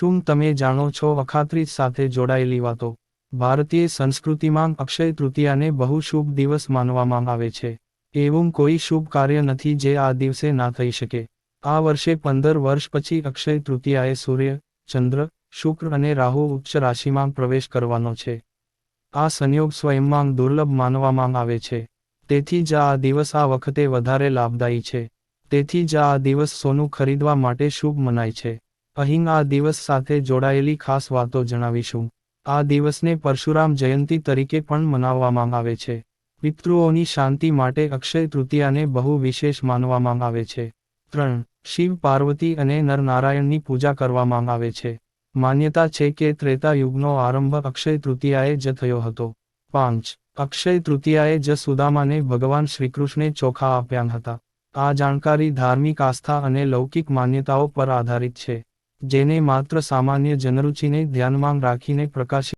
શું તમે જાણો છો અખાત્રીજ સાથે જોડાયેલી વાતો? ભારતીય સંસ્કૃતિમાં અક્ષય તૃતીયાને બહુ શુભ દિવસ માનવામાં આવે છે. એવું કોઈ શુભ કાર્ય નથી જે આ દિવસે ના થઈ શકે. આ વર્ષે પંદર વર્ષ પછી અક્ષય તૃતીયાએ સૂર્ય, ચંદ્ર, શુક્ર અને રાહુ ઉચ્ચ રાશિમાં પ્રવેશ કરવાનો છે. આ સંયોગ સ્વયંમાં દુર્લભ માનવામાં આવે છે. તેથી જ આ દિવસ આ વખતે વધારે લાભદાયી છે. તેથી જ આ દિવસ સોનું ખરીદવા માટે શુભ મનાય છે. અહીં આ દિવસ સાથે જોડાયેલી ખાસ વાતો જણાવીશું. આ દિવસને પરશુરામ જયંતી તરીકે પણ મનાવવામાં આવે છે. પિતૃઓની શાંતિ માટે અક્ષય તૃતીયાને બહુ વિશેષ માનવામાં આવે છે. ત્રણ, શિવ પાર્વતી અને નરનારાયણની પૂજા કરવામાં આવે છે. માન્યતા છે કે ત્રેતા યુગનો આરંભ અક્ષય તૃતીયાએ જ થયો હતો. પાંચ, અક્ષય તૃતીયાએ જ સુદામાને ભગવાન શ્રીકૃષ્ણે ચોખા આપ્યા હતા. આ જાણકારી ધાર્મિક આસ્થા અને લૌકિક માન્યતાઓ પર આધારિત છે. જેને માત્ર સામાન્ય જનરૂચિને ધ્યાનમાં રાખીને પ્રકાશિત